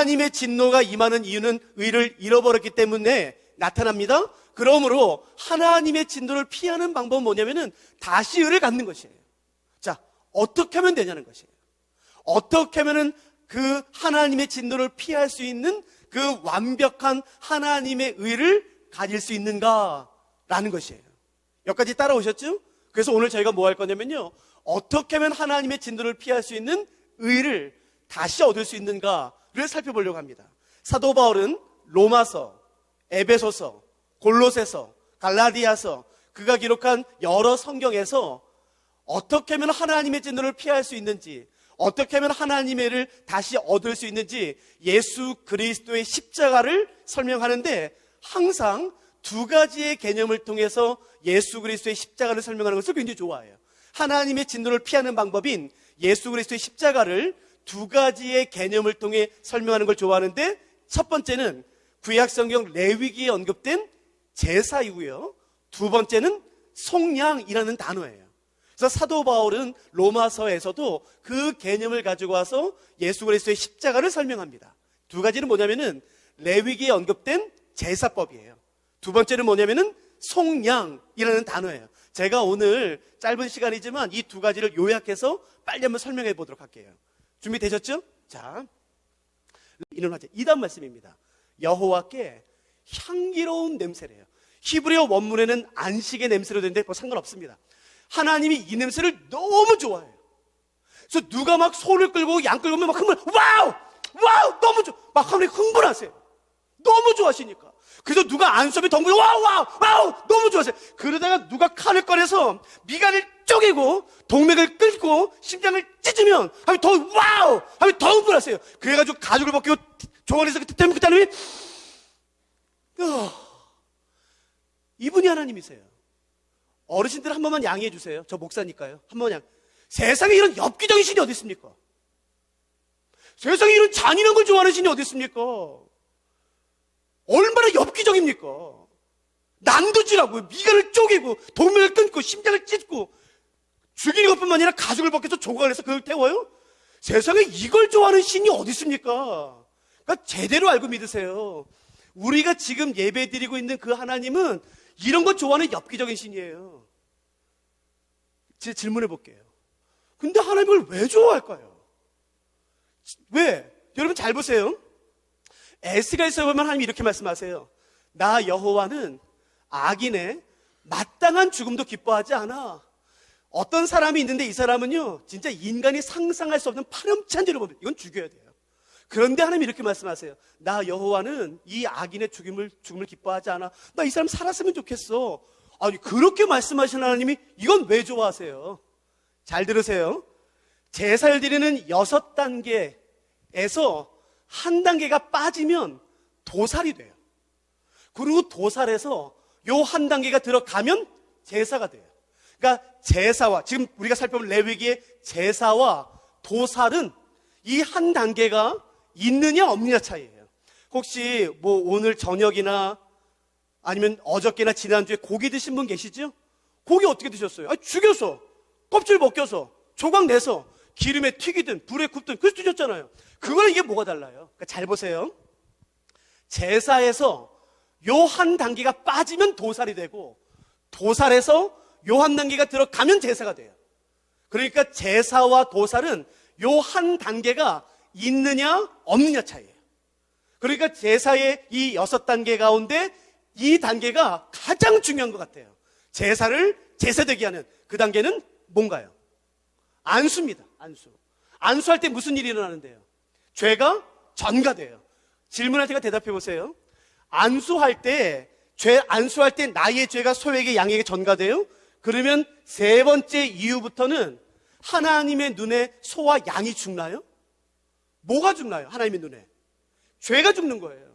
하나님의 진노가 임하는 이유는 의를 잃어버렸기 때문에 나타납니다. 그러므로 하나님의 진노를 피하는 방법은 뭐냐면은 다시 의를 갖는 것이에요. 자, 어떻게 하면 되냐는 것이에요. 어떻게 하면은 그 하나님의 진노를 피할 수 있는 그 완벽한 하나님의 의를 가질 수 있는가라는 것이에요. 여기까지 따라오셨죠? 그래서 오늘 저희가 뭐 할 거냐면요. 어떻게 하면 하나님의 진노를 피할 수 있는 의를 다시 얻을 수 있는가 를 살펴보려고 합니다. 사도 바울은 로마서, 에베소서, 골로새서, 갈라디아서 그가 기록한 여러 성경에서 어떻게 하면 하나님의 진노를 피할 수 있는지 어떻게 하면 하나님의 를 다시 얻을 수 있는지 예수 그리스도의 십자가를 설명하는데 항상 두 가지의 개념을 통해서 예수 그리스도의 십자가를 설명하는 것을 굉장히 좋아해요. 하나님의 진노를 피하는 방법인 예수 그리스도의 십자가를 두 가지의 개념을 통해 설명하는 걸 좋아하는데 첫 번째는 구약 성경 레위기에 언급된 제사이고요. 두 번째는 속량이라는 단어예요. 그래서 사도 바울은 로마서에서도 그 개념을 가지고 와서 예수 그리스도의 십자가를 설명합니다. 두 가지는 뭐냐면은 레위기에 언급된 제사법이에요. 두 번째는 뭐냐면은 속량이라는 단어예요. 제가 오늘 짧은 시간이지만 이 두 가지를 요약해서 빨리 한번 설명해 보도록 할게요. 준비되셨죠? 자, 이는 화제 2단 말씀입니다. 여호와께 향기로운 냄새래요. 히브리어 원문에는 안식의 냄새로 되는데 뭐 상관없습니다. 하나님이 이 냄새를 너무 좋아해요. 그래서 누가 막 소를 끌고 양 끌고 오면 막 흥분, 와우! 와우! 너무 좋아! 막 하나님 흥분하세요. 너무 좋아하시니까. 그래서 누가 안수업에 덩굴 와우! 와우! 와우! 너무 좋아하세요. 그러다가 누가 칼을 꺼내서 미간을 쪼개고 동맥을 끌고 심장을 찢으면 하면 더 와우! 하면 더 흥분하세요. 그래가지고 가죽을 벗기고 종아리에서 그때 때문에 그때 하나님이 어, 이분이 하나님이세요. 어르신들 한 번만 양해해 주세요. 저 목사니까요. 한 번만 양. 세상에 이런 엽기적인 신이 어디 있습니까? 세상에 이런 잔인한 걸 좋아하는 신이 어디 있습니까? 얼마나 엽기적입니까? 난도질하고 미간을 쪼개고 동맥을 끊고 심장을 찢고 죽이는 것뿐만 아니라 가죽을 벗겨서 조각을 해서 그걸 태워요? 세상에 이걸 좋아하는 신이 어디 있습니까? 그러니까 제대로 알고 믿으세요. 우리가 지금 예배 드리고 있는 그 하나님은 이런 거 좋아하는 엽기적인 신이에요. 제 질문해 볼게요. 근데 하나님을 왜 좋아할까요? 왜? 여러분 잘 보세요. 에스가에서 보면 하나님이 이렇게 말씀하세요. 나 여호와는 악인의 마땅한 죽음도 기뻐하지 않아. 어떤 사람이 있는데 이 사람은요, 진짜 인간이 상상할 수 없는 파렴치한 죄를 범해. 이건 죽여야 돼요. 그런데 하나님이 이렇게 말씀하세요. 나 여호와는 이 악인의 죽음을 죽음을 기뻐하지 않아. 나 이 사람 살았으면 좋겠어. 아니 그렇게 말씀하시는 하나님이 이건 왜 좋아하세요? 잘 들으세요. 제사를 드리는 여섯 단계에서 한 단계가 빠지면 도살이 돼요. 그리고 도살에서 요 한 단계가 들어가면 제사가 돼요. 그러니까 제사와 지금 우리가 살펴본 레위기의 제사와 도살은 이 한 단계가 있느냐 없느냐 차이예요. 혹시 뭐 오늘 저녁이나 아니면 어저께나 지난주에 고기 드신 분 계시죠? 고기 어떻게 드셨어요? 아, 죽여서 껍질 벗겨서 조각 내서 기름에 튀기든 불에 굽든 그래서 드셨잖아요. 그거랑 이게 뭐가 달라요? 그러니까 잘 보세요. 제사에서 요 한 단계가 빠지면 도살이 되고 도살에서 요한 단계가 들어가면 제사가 돼요. 그러니까 제사와 도살은 요 한 단계가 있느냐 없느냐 차이예요. 그러니까 제사의 이 여섯 단계 가운데 이 단계가 가장 중요한 것 같아요. 제사를 제사되게 하는 그 단계는 뭔가요? 안수입니다. 안수. 안수할 때 무슨 일이 일어나는데요? 죄가 전가돼요. 질문할 때가 대답해 보세요. 안수할 때, 죄, 안수할 때 나의 죄가 소에게 양에게 전가돼요? 그러면 세 번째 이유부터는 하나님의 눈에 소와 양이 죽나요? 뭐가 죽나요? 하나님의 눈에. 죄가 죽는 거예요.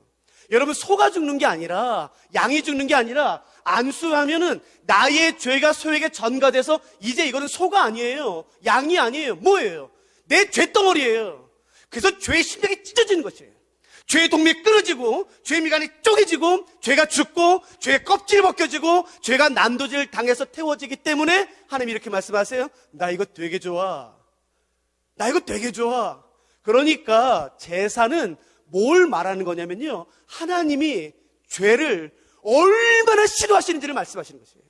여러분, 소가 죽는 게 아니라, 양이 죽는 게 아니라, 안수하면은 나의 죄가 소에게 전가돼서 이제 이거는 소가 아니에요. 양이 아니에요. 뭐예요? 내 죄덩어리예요. 그래서 죄의 심장이 찢어지는 것이에요. 죄의 동맥이 끊어지고, 죄의 미간이 쪼개지고, 죄가 죽고, 죄의 껍질이 벗겨지고, 죄가 난도질 당해서 태워지기 때문에 하나님이 이렇게 말씀하세요. 나 이거 되게 좋아. 나 이거 되게 좋아. 그러니까 제사는 뭘 말하는 거냐면요. 하나님이 죄를 얼마나 싫어하시는지를 말씀하시는 것이에요.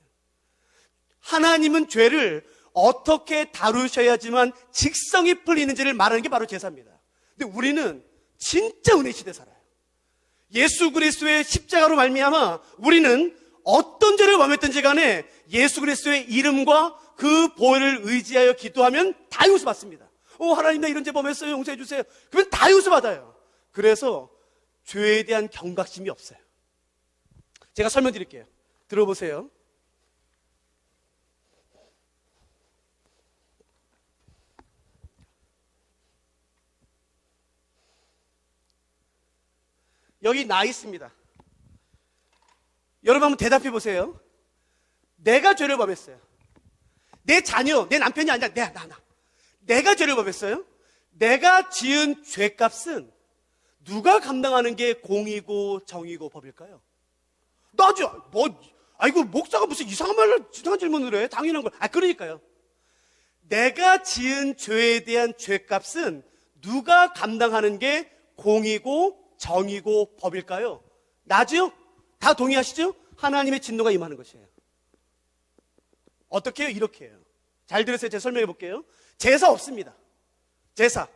하나님은 죄를 어떻게 다루셔야지만 직성이 풀리는지를 말하는 게 바로 제사입니다. 근데 우리는 진짜 은혜 시대 살아요. 예수 그리스도의 십자가로 말미암아 우리는 어떤 죄를 범했든지 간에 예수 그리스도의 이름과 그 보혈을 의지하여 기도하면 다 용서 받습니다. 오 하나님 나 이런 죄 범했어요 용서해 주세요. 그러면 다 용서 받아요. 그래서 죄에 대한 경각심이 없어요. 제가 설명 드릴게요. 들어보세요. 여기 나 있습니다. 여러분 한번 대답해 보세요. 내가 죄를 범했어요. 내 자녀, 내 남편이 아니라 내, 나, 나. 내가 죄를 범했어요. 내가 지은 죄값은 누가 감당하는 게 공이고 정이고 법일까요? 나죠. 뭐, 아이고, 목사가 무슨 이상한 말을, 이상한 질문을 해. 당연한 걸. 아, 그러니까요. 내가 지은 죄에 대한 죄값은 누가 감당하는 게 공이고 정이고 법일까요? 나죠? 다 동의하시죠? 하나님의 진노가 임하는 것이에요. 어떻게 해요? 이렇게 해요. 잘 들으세요. 제가 설명해 볼게요. 제사 없습니다. 제사.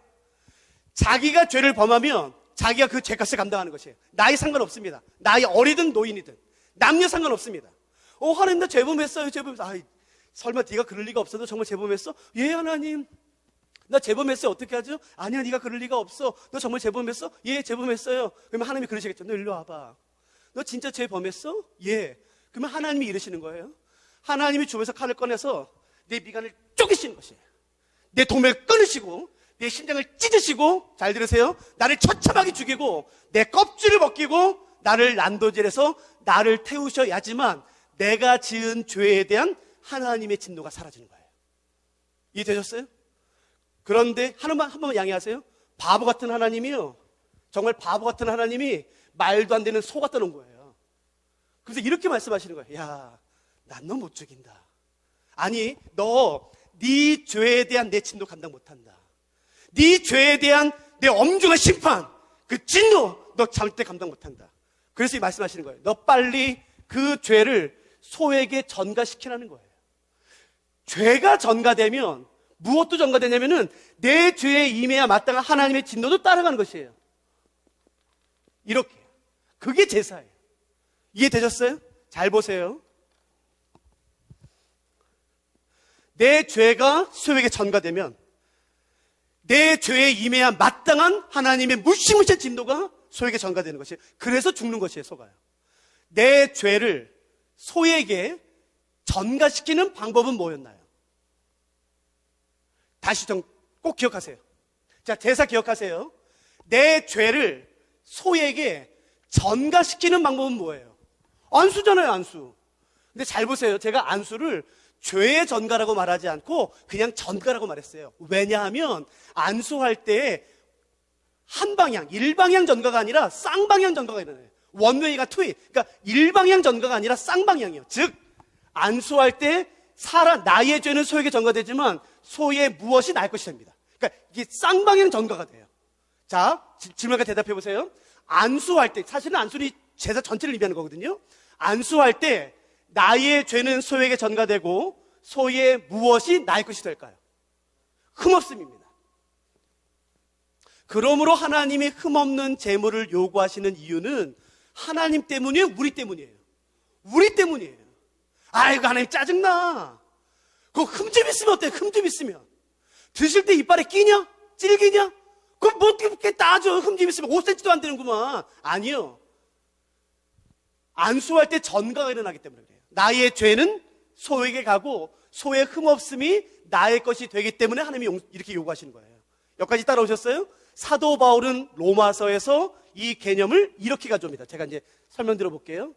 자기가 죄를 범하면 자기가 그 죄값을 감당하는 것이에요. 나이 상관없습니다. 나이 어리든 노인이든. 남녀 상관없습니다. 어, 하나님 나 죄범했어요. 죄범했어. 아이, 설마 네가 그럴 리가 없어도 정말 죄범했어? 예, 하나님. 나 재범했어요. 어떻게 하죠? 아니야, 네가 그럴 리가 없어. 너 정말 재범했어? 예, 재범했어요. 그러면 하나님이 그러시겠죠. 너 일로 와봐. 너 진짜 죄범했어? 예. 그러면 하나님이 이러시는 거예요. 하나님이 주변에서 칼을 꺼내서 내 미간을 쪼개시는 것이에요. 내 동맥을 끊으시고 내 심장을 찢으시고 잘 들으세요. 나를 처참하게 죽이고 내 껍질을 벗기고 나를 난도질해서 나를 태우셔야지만 내가 지은 죄에 대한 하나님의 진노가 사라지는 거예요. 이해되셨어요? 그런데 하나만 한 번만 양해하세요. 바보 같은 하나님이요. 정말 바보 같은 하나님이 말도 안 되는 소 갖다 놓은 거예요. 그래서 이렇게 말씀하시는 거예요. 야, 난 너 못 죽인다. 아니, 너 네 죄에 대한 내 진노 감당 못 한다. 네 죄에 대한 내 엄중한 심판, 그 진노 너 절대 감당 못 한다. 그래서 이 말씀하시는 거예요. 너 빨리 그 죄를 소에게 전가시키라는 거예요. 죄가 전가되면 무엇도 전가되냐면은 내 죄에 임해야 마땅한 하나님의 진노도 따라가는 것이에요. 이렇게. 그게 제사예요. 이해되셨어요? 잘 보세요. 내 죄가 소에게 전가되면 내 죄에 임해야 마땅한 하나님의 무시무시한 진노가 소에게 전가되는 것이에요. 그래서 죽는 것이에요, 소가요. 내 죄를 소에게 전가시키는 방법은 뭐였나요? 다시 좀 꼭 기억하세요. 자, 제사 기억하세요. 내 죄를 소에게 전가시키는 방법은 뭐예요? 안수잖아요, 안수. 근데 잘 보세요. 제가 안수를 죄의 전가라고 말하지 않고 그냥 전가라고 말했어요. 왜냐하면 안수할 때 한 방향, 일방향 전가가 아니라 쌍방향 전가가 일어나요. 원웨이가 투웨이. 그러니까 일방향 전가가 아니라 쌍방향이요. 즉, 안수할 때 사람, 나의 죄는 소에게 전가되지만 소의 무엇이 날 것이 됩니다. 그러니까 이게 쌍방향 전가가 돼요. 자, 질문에 대답해 보세요. 안수할 때, 사실은 안수는 제사 전체를 의미하는 거거든요. 안수할 때 나의 죄는 소에게 전가되고 소의 무엇이 나의 것이 될까요? 흠없음입니다. 그러므로 하나님이 흠없는 재물을 요구하시는 이유는 하나님 때문이에요? 우리 때문이에요? 우리 때문이에요. 아이고, 하나님 짜증나. 그흠좀 있으면 어때? 흠좀 있으면. 드실 때 이빨에 끼냐? 찔기냐? 그럼 뭐 어떻게 따져? 흠좀 있으면 5cm도 안 되는구만. 아니요. 안수할 때 전가가 일어나기 때문에 그래요. 나의 죄는 소에게 가고 소의 흠없음이 나의 것이 되기 때문에 하나님이 이렇게 요구하시는 거예요. 여기까지 따라오셨어요? 사도 바울은 로마서에서 이 개념을 이렇게 가져옵니다. 제가 이제 설명 들어볼게요.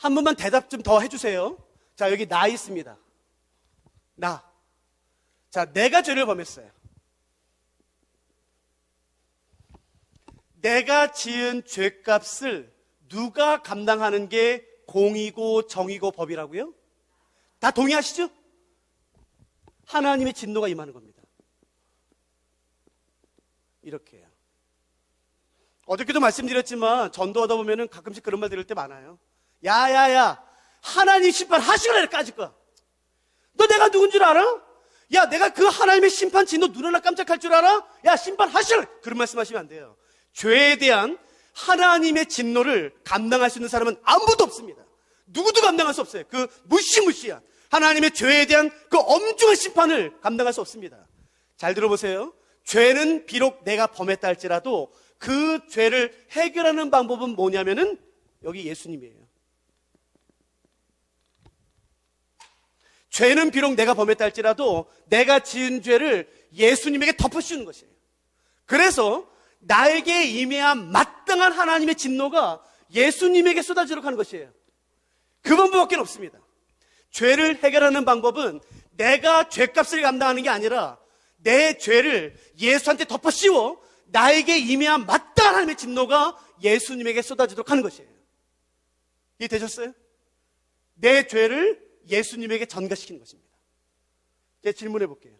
한 번만 대답 좀 더 해주세요. 자, 여기 나 있습니다. 나. 자, 내가 죄를 범했어요. 내가 지은 죄값을 누가 감당하는 게 공이고 정이고 법이라고요? 다 동의하시죠? 하나님의 진노가 임하는 겁니다. 이렇게요. 어저께도 말씀드렸지만 전도하다 보면은 가끔씩 그런 말 들을 때 많아요. 야야야 하나님 심판 하시거라 까짓 거. 너 내가 누군 줄 알아? 야 내가 그 하나님의 심판 진노 눈 하나 깜짝할 줄 알아? 야 심판 하시라 그런 말씀하시면 안 돼요. 죄에 대한 하나님의 진노를 감당할 수 있는 사람은 아무도 없습니다. 누구도 감당할 수 없어요. 그 무시무시한 하나님의 죄에 대한 그 엄중한 심판을 감당할 수 없습니다. 잘 들어보세요. 죄는 비록 내가 범했다 할지라도 그 죄를 해결하는 방법은 뭐냐면은 여기 예수님이에요. 죄는 비록 내가 범했다 할지라도 내가 지은 죄를 예수님에게 덮어씌우는 것이에요. 그래서 나에게 임해야 마땅한 하나님의 진노가 예수님에게 쏟아지도록 하는 것이에요. 그 방법밖에 없습니다. 죄를 해결하는 방법은 내가 죄값을 감당하는 게 아니라 내 죄를 예수한테 덮어 씌워 나에게 임해야 마땅한 하나님의 진노가 예수님에게 쏟아지도록 하는 것이에요. 이해 되셨어요? 내 죄를 예수님에게 전가시키는 것입니다. 이제 질문해 볼게요.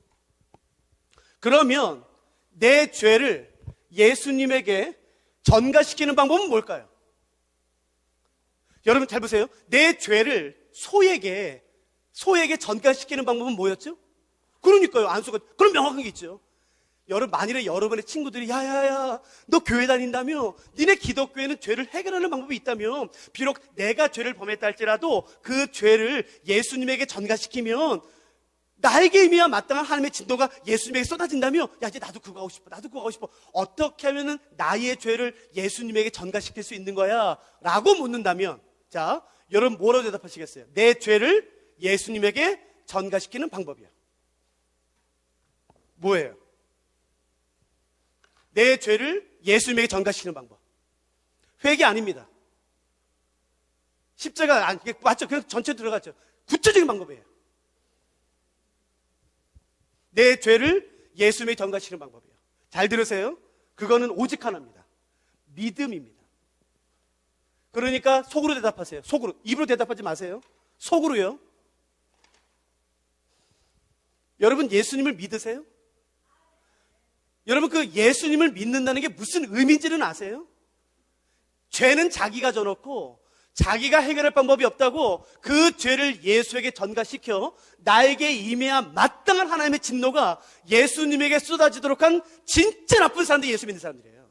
그러면 내 죄를 예수님에게 전가시키는 방법은 뭘까요? 여러분 잘 보세요. 내 죄를 소에게 소에게 전가시키는 방법은 뭐였죠? 그러니까요. 안수가 그럼 명확한 게 있죠. 여러분 만일에 여러분의 친구들이 야야야 너 교회 다닌다며? 니네 기독교에는 죄를 해결하는 방법이 있다며 비록 내가 죄를 범했다 할지라도 그 죄를 예수님에게 전가시키면 나에게 임해야 마땅한 하나님의 진도가 예수님에게 쏟아진다며? 야 이제 나도 그거 하고 싶어 나도 그거 하고 싶어. 어떻게 하면은 나의 죄를 예수님에게 전가시킬 수 있는 거야? 라고 묻는다면 자 여러분 뭐라고 대답하시겠어요? 내 죄를 예수님에게 전가시키는 방법이야. 뭐예요 내 죄를 예수님에게 전가시키는 방법. 회개 아닙니다. 십자가 안, 이게 맞죠? 그 전체 들어갔죠. 구체적인 방법이에요. 내 죄를 예수님에게 전가시키는 방법이에요. 잘 들으세요. 그거는 오직 하나입니다. 믿음입니다. 그러니까 속으로 대답하세요. 속으로. 입으로 대답하지 마세요. 속으로요. 여러분 예수님을 믿으세요? 여러분 그 예수님을 믿는다는 게 무슨 의미인지는 아세요? 죄는 자기가 져놓고 자기가 해결할 방법이 없다고 그 죄를 예수에게 전가시켜 나에게 임해야 마땅한 하나님의 진노가 예수님에게 쏟아지도록 한 진짜 나쁜 사람들이 예수 믿는 사람들이에요.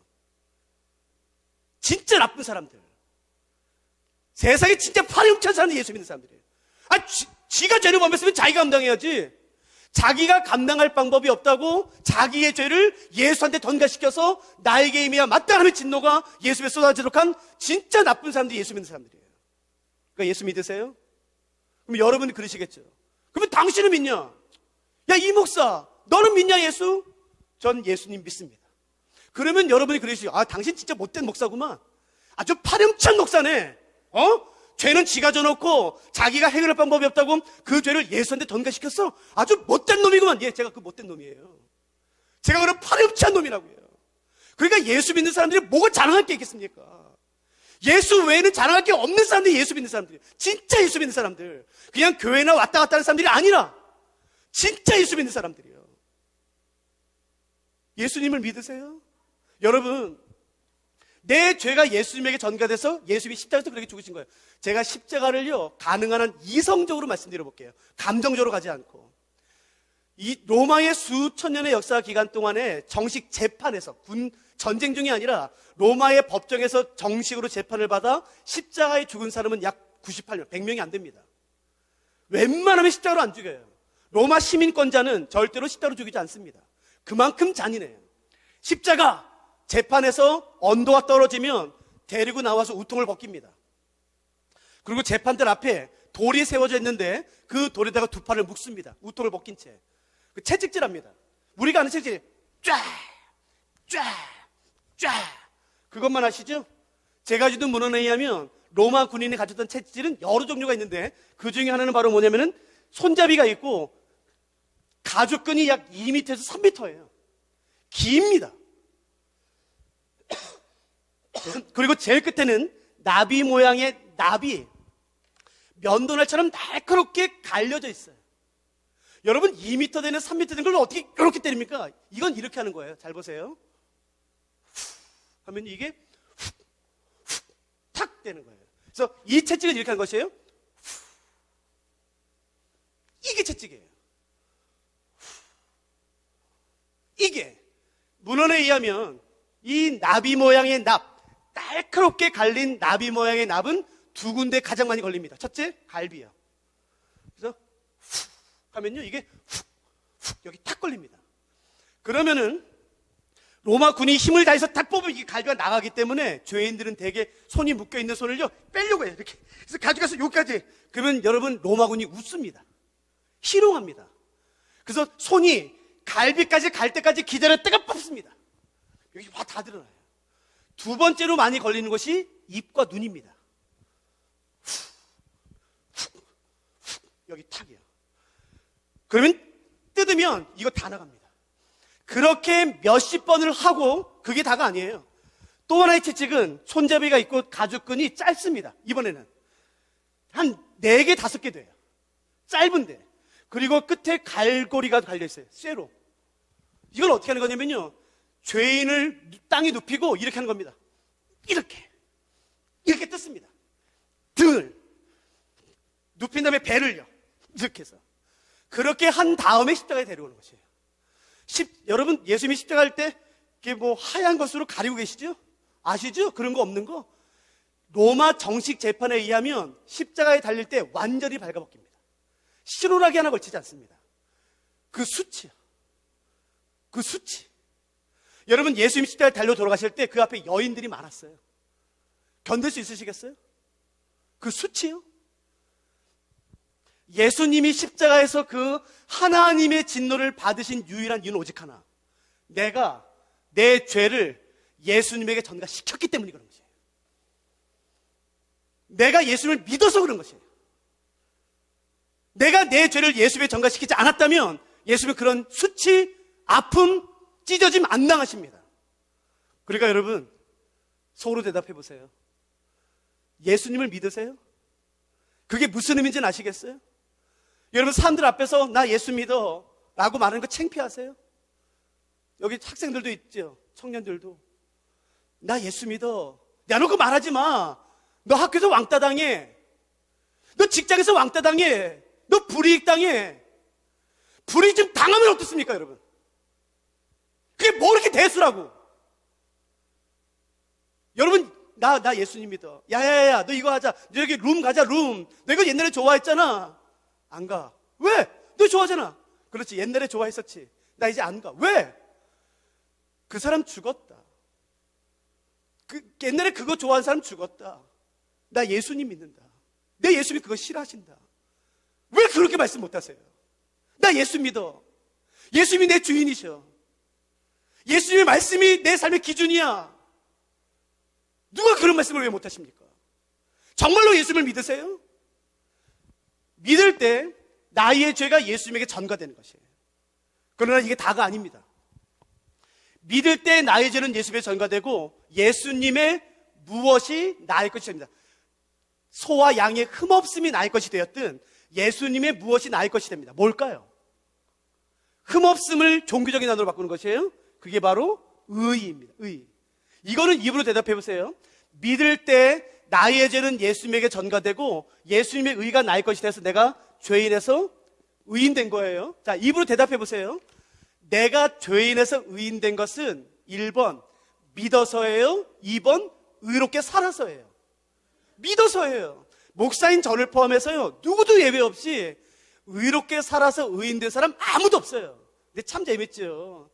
진짜 나쁜 사람들. 세상에 진짜 파렴치한 사람들이 예수 믿는 사람들이에요. 아, 지, 지가 죄를 범했으면 자기가 감당해야지. 자기가 감당할 방법이 없다고 자기의 죄를 예수한테 전가시켜서 나에게 임해야 마땅한 진노가 예수에 쏟아지도록 한 진짜 나쁜 사람들이 예수 믿는 사람들이에요. 그러니까 예수 믿으세요? 그럼 여러분이 그러시겠죠. 그러면 당신은 믿냐? 야, 이 목사, 너는 믿냐, 예수? 전 예수님 믿습니다. 그러면 여러분이 그러시죠. 아, 당신 진짜 못된 목사구만. 아주 파렴치한 목사네. 어? 죄는 지가 져놓고 자기가 해결할 방법이 없다고 그 죄를 예수한테 전가시켰어. 아주 못된 놈이구만. 예, 제가 그 못된 놈이에요. 제가 그런 파렴치한 놈이라고요. 그러니까 예수 믿는 사람들이 뭐가 자랑할 게 있겠습니까? 예수 외에는 자랑할 게 없는 사람들이 예수 믿는 사람들이에요. 진짜 예수 믿는 사람들. 그냥 교회나 왔다 갔다 하는 사람들이 아니라 진짜 예수 믿는 사람들이에요. 예수님을 믿으세요? 여러분, 내 죄가 예수님에게 전가돼서 예수님이 십자가에서 그렇게 죽으신 거예요. 제가 십자가를요, 가능한 한 이성적으로 말씀드려 볼게요. 감정적으로 가지 않고. 이 로마의 수천 년의 역사 기간 동안에 정식 재판에서 군 전쟁 중이 아니라 로마의 법정에서 정식으로 재판을 받아 십자가에 죽은 사람은 약 98명, 100명이 안 됩니다. 웬만하면 십자가로 안 죽여요. 로마 시민권자는 절대로 십자가로 죽이지 않습니다. 그만큼 잔인해요. 십자가 재판에서 언도가 떨어지면 데리고 나와서 우통을 벗깁니다. 그리고 재판들 앞에 돌이 세워져 있는데 그 돌에다가 두 팔을 묶습니다. 우통을 벗긴 채. 그 채찍질합니다. 우리가 아는 채찍질, 쫙, 쫙, 쫙. 그것만 아시죠? 제가 주는 문헌에 의하면 로마 군인이 가졌던 채찍질은 여러 종류가 있는데 그 중에 하나는 바로 뭐냐면은 손잡이가 있고 가죽끈이 약 2m에서 3m예요. 깁니다. 그리고 제일 끝에는 나비 모양의 나비, 면도날처럼 날카롭게 갈려져 있어요. 여러분 2m 되는 3m 되는 걸 어떻게 이렇게 때립니까? 이건 이렇게 하는 거예요. 잘 보세요. 후 하면 이게 탁 되는 거예요. 그래서 이 채찍은 이렇게 하는 것이에요. 후. 이게 채찍이에요. 후. 이게 문헌에 의하면 이 나비 모양의 납, 날카롭게 갈린 나비 모양의 납은 두 군데 가장 많이 걸립니다. 첫째, 갈비요. 그래서 훅 하면요, 이게 훅, 훅 여기 탁 걸립니다. 그러면은 로마 군이 힘을 다해서 탁 뽑으면 이게 갈비가 나가기 때문에 죄인들은 대개 손이 묶여 있는 손을요 빼려고 해요. 이렇게 그래서 가져가서 여기까지 그러면 여러분 로마 군이 웃습니다. 희롱합니다. 그래서 손이 갈비까지 갈 때까지 기다렸다가 뽑습니다. 여기 와 다 드러나요. 두 번째로 많이 걸리는 것이 입과 눈입니다. 여기 탁이요. 그러면 뜯으면 이거 다 나갑니다. 그렇게 몇십 번을 하고 그게 다가 아니에요. 또 하나의 채찍은 손잡이가 있고 가죽끈이 짧습니다. 이번에는 한 네 개 다섯 개 돼요. 짧은데 그리고 끝에 갈고리가 달려 있어요. 쇠로. 이걸 어떻게 하는 거냐면요. 죄인을 땅에 눕히고 이렇게 하는 겁니다. 이렇게. 이렇게 뜯습니다. 등을. 눕힌 다음에 배를요. 이렇게 해서. 그렇게 한 다음에 십자가에 데려오는 것이에요. 십, 여러분, 예수님이 십자가 할 때, 이게 뭐 하얀 것으로 가리고 계시죠? 아시죠? 그런 거 없는 거? 로마 정식 재판에 의하면 십자가에 달릴 때 완전히 발가벗깁니다. 실오라기 하나 걸치지 않습니다. 그 수치요. 그 수치. 여러분 예수님 십자가에 달려 돌아가실 때 그 앞에 여인들이 많았어요. 견딜 수 있으시겠어요? 그 수치요? 예수님이 십자가에서 그 하나님의 진노를 받으신 유일한 이유는 오직 하나. 내가 내 죄를 예수님에게 전가시켰기 때문이 그런 것이에요. 내가 예수님을 믿어서 그런 것이에요. 내가 내 죄를 예수님에 전가시키지 않았다면 예수님은 그런 수치, 아픔, 찢어짐 안 당하십니다. 그러니까 여러분, 속으로 대답해 보세요. 예수님을 믿으세요? 그게 무슨 의미인지는 아시겠어요? 여러분, 사람들 앞에서 나 예수 믿어 라고 말하는 거 창피하세요? 여기 학생들도 있죠. 청년들도. 나 예수 믿어. 그거 말하지 마. 너 학교에서 왕따 당해. 너 직장에서 왕따 당해. 너 불이익 당해. 불이익 좀 당하면 어떻습니까, 여러분? 그게 뭐 이렇게 대수라고? 여러분, 나, 나 예수님 믿어. 야, 야, 야, 너 이거 하자. 너 여기 룸 가자, 룸. 너 이거 옛날에 좋아했잖아. 안 가. 왜? 너 좋아하잖아. 그렇지. 옛날에 좋아했었지. 나 이제 안 가. 왜? 그 사람 죽었다. 그, 옛날에 그거 좋아하는 사람 죽었다. 나 예수님 믿는다. 내 예수님이 그거 싫어하신다. 왜 그렇게 말씀 못 하세요? 나 예수 믿어. 예수님이 내 주인이셔. 예수님의 말씀이 내 삶의 기준이야. 누가 그런 말씀을 왜 못하십니까? 정말로 예수님을 믿으세요? 믿을 때 나의 죄가 예수님에게 전가되는 것이에요. 그러나 이게 다가 아닙니다. 믿을 때 나의 죄는 예수님에 전가되고 예수님의 무엇이 나의 것이 됩니다. 소와 양의 흠없음이 나의 것이 되었든 예수님의 무엇이 나의 것이 됩니다. 뭘까요? 흠없음을 종교적인 단어로 바꾸는 것이에요. 그게 바로 의입니다. 의. 이거는 입으로 대답해 보세요. 믿을 때 나의 죄는 예수님에게 전가되고 예수님의 의가 나의 것이 돼서 내가 죄인에서 의인된 거예요. 자, 입으로 대답해 보세요. 내가 죄인에서 의인된 것은 1번 믿어서예요. 2번 의롭게 살아서예요. 믿어서예요. 목사인 저를 포함해서요. 누구도 예외 없이 의롭게 살아서 의인된 사람 아무도 없어요. 근데 참 재밌죠.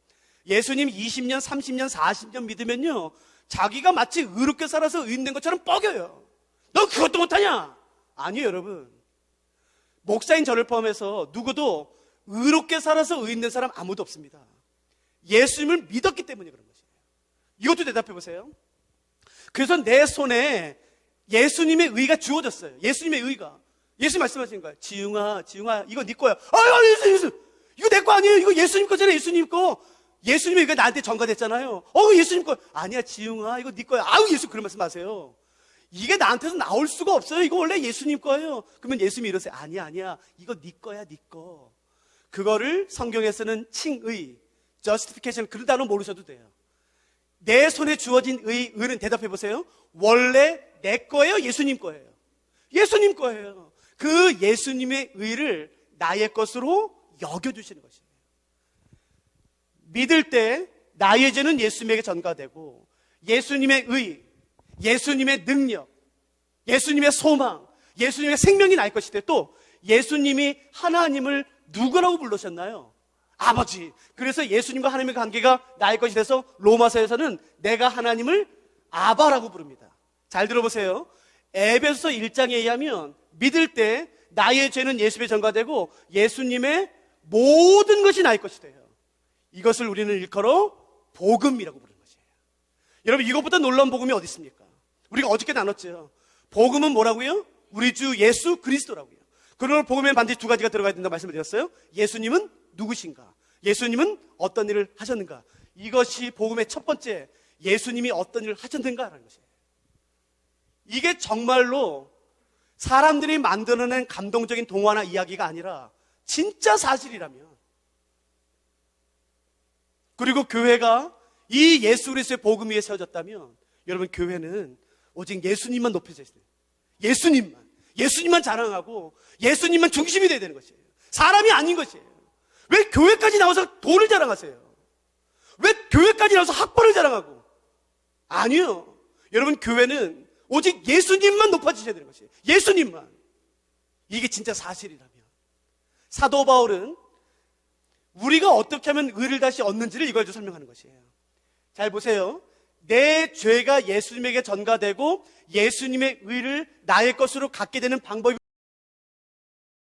예수님 20년, 30년, 40년 믿으면요. 자기가 마치 의롭게 살아서 의인된 것처럼 뻐겨요. 너 그것도 못하냐? 아니에요, 여러분. 목사인 저를 포함해서 누구도 의롭게 살아서 의인된 사람 아무도 없습니다. 예수님을 믿었기 때문에 그런 것이에요. 이것도 대답해 보세요. 그래서 내 손에 예수님의 의가 주어졌어요. 예수님의 의가. 예수님 말씀하신 거예요. 지웅아, 지웅아, 이거 네 거야. 아유, 예수, 예수. 이거 내 거 아니에요. 이거 예수님 거잖아요. 예수님 거. 예수님이 이거 나한테 전가됐잖아요. 어, 예수님 거. 아니야, 지웅아, 이거 네 거야. 아우, 예수 그런 말씀 하세요. 이게 나한테서 나올 수가 없어요. 이거 원래 예수님 거예요. 그러면 예수님이 이러세요. 아니야, 아니야. 이거 네 거야, 네 거. 그거를 성경에서는 칭의, justification 그런 단어 모르셔도 돼요. 내 손에 주어진 의, 의는 대답해 보세요. 원래 내 거예요, 예수님 거예요. 예수님 거예요. 그 예수님의 의를 나의 것으로 여겨주시는 것이에요. 믿을 때 나의 죄는 예수님에게 전가되고 예수님의 의, 예수님의 능력, 예수님의 소망, 예수님의 생명이 날 것이되 또 예수님이 하나님을 누구라고 부르셨나요? 아버지. 그래서 예수님과 하나님의 관계가 나의 것이 돼서 로마서에서는 내가 하나님을 아바라고 부릅니다. 잘 들어보세요. 에베소서 1장에 의하면 믿을 때 나의 죄는 예수님에 전가되고 예수님의 모든 것이 나의 것이 돼요. 이것을 우리는 일컬어 복음이라고 부르는 것이에요. 여러분 이것보다 놀라운 복음이 어디 있습니까? 우리가 어저께 나눴죠. 복음은 뭐라고요? 우리 주 예수 그리스도라고요. 그러나 복음에 반드시 두 가지가 들어가야 된다고 말씀을 드렸어요. 예수님은 누구신가? 예수님은 어떤 일을 하셨는가? 이것이 복음의 첫 번째 예수님이 어떤 일을 하셨는가라는 것이에요. 이게 정말로 사람들이 만들어낸 감동적인 동화나 이야기가 아니라 진짜 사실이라면 그리고 교회가 이 예수 그리스도의 복음 위에 세워졌다면 여러분 교회는 오직 예수님만 높여져 있어요. 예수님만. 예수님만 자랑하고 예수님만 중심이 돼야 되는 것이에요. 사람이 아닌 것이에요. 왜 교회까지 나와서 돈을 자랑하세요? 왜 교회까지 나와서 학벌을 자랑하고? 아니요. 여러분 교회는 오직 예수님만 높아지셔야 되는 것이에요. 예수님만. 이게 진짜 사실이라면. 사도 바울은 우리가 어떻게 하면 의를 다시 얻는지를 이걸 설명하는 것이에요. 잘 보세요. 내 죄가 예수님에게 전가되고 예수님의 의를 나의 것으로 갖게 되는 방법이